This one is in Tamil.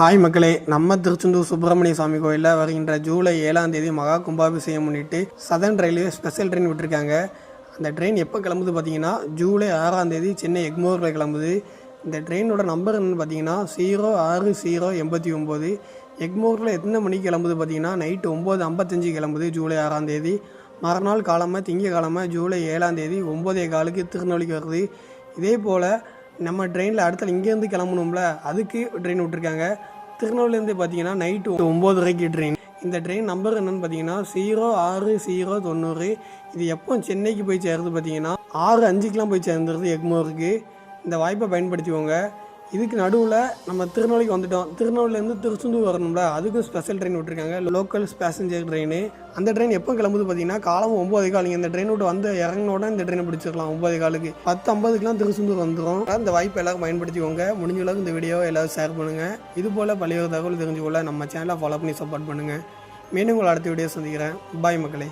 ஹாய் மக்களே நம்ம திருச்செந்தூர் சுப்பிரமணிய சுவாமி கோயிலில் வருகின்ற ஜூலை ஏழாம் தேதி மகா கும்பாபிஷேகம் முன்னிட்டு சதன் ரயில்வே ஸ்பெஷல் ட்ரெயின் விட்டுருக்காங்க. அந்த ட்ரெயின் எப்போ கிளம்புது பார்த்தீங்கன்னா ஜூலை ஆறாம் தேதி சென்னை எக்மோரில் கிளம்புது. இந்த ட்ரெயினோட நம்பர் என்னன்னு பார்த்தீங்கன்னா ஜீரோ ஆறு ஜீரோ எண்பத்தி ஒம்பது எக்மோரில் எத்தனை மணிக்கு கிளம்புது பார்த்தீங்கன்னா நைட்டு ஒம்பது ஐம்பத்தஞ்சு கிளம்புது ஜூலை ஆறாம் தேதி. மறுநாள் காலமாக திங்கக்கிழமை ஜூலை ஏழாம் தேதி ஒம்போதே காலுக்கு திருநெல்வேலிக்கு வருது. இதே போல் நம்ம ட்ரெயினில் அடுத்த இங்கேருந்து கிளம்பணும்ல அதுக்கு ட்ரெயின் விட்ருக்காங்க திருநெல்வேலியிலேருந்து பார்த்தீங்கன்னா நைட்டு ஒம்போதரைக்கு ட்ரெயின் இந்த ட்ரெயின் நம்பர் என்னென்னு பார்த்தீங்கன்னா ஜீரோ ஆறு ஜீரோ தொண்ணூறு. இது எப்போ சென்னைக்கு போய் சேருது பார்த்தீங்கன்னா ஆறு அஞ்சுக்கெலாம் போய் சேர்ந்துருது எக்மோருக்கு. இந்த வாய்ப்பை பயன்படுத்திக்கோங்க. இதுக்கு நடுவில் நம்ம திருநெல்வேலிக்கு வந்துட்டோம். திருநெல்வேலியிலேருந்து திருச்செந்தூர் வரணும்ல. அதுக்கும் ஸ்பெஷல் ட்ரெயின் விட்டுருக்காங்க. லோக்கல் பேசஞ்சர் ட்ரெயின் அந்த ட்ரெயின் எப்போ கிளம்புது பார்த்தீங்கன்னா காலம் ஒம்பது கால் நீங்கள் இந்த ட்ரெயின் விட்டு வந்து இறங்கினோட இந்த ட்ரெயினை பிடிச்சிடலாம். ஒம்பது காலுக்கு பத்து ஐம்பதுக்குலாம் திருச்செந்தூர் வந்துடும் இந்த வாய்ப்பை எல்லாரும் பயன்படுத்திக்கோங்க. முடிஞ்ச அளவுக்கு இந்த வீடியோவை எல்லாரும் ஷேர் பண்ணுங்கள் இது போல் பழைய தகவல் தெரிஞ்சுக்கொள்ள நம்ம சேனலை ஃபாலோ பண்ணி சப்போர்ட் பண்ணுங்கள் மீண்டும் உங்களை அடுத்த வீடியோ சந்திக்கிறேன். பாய் மக்களே.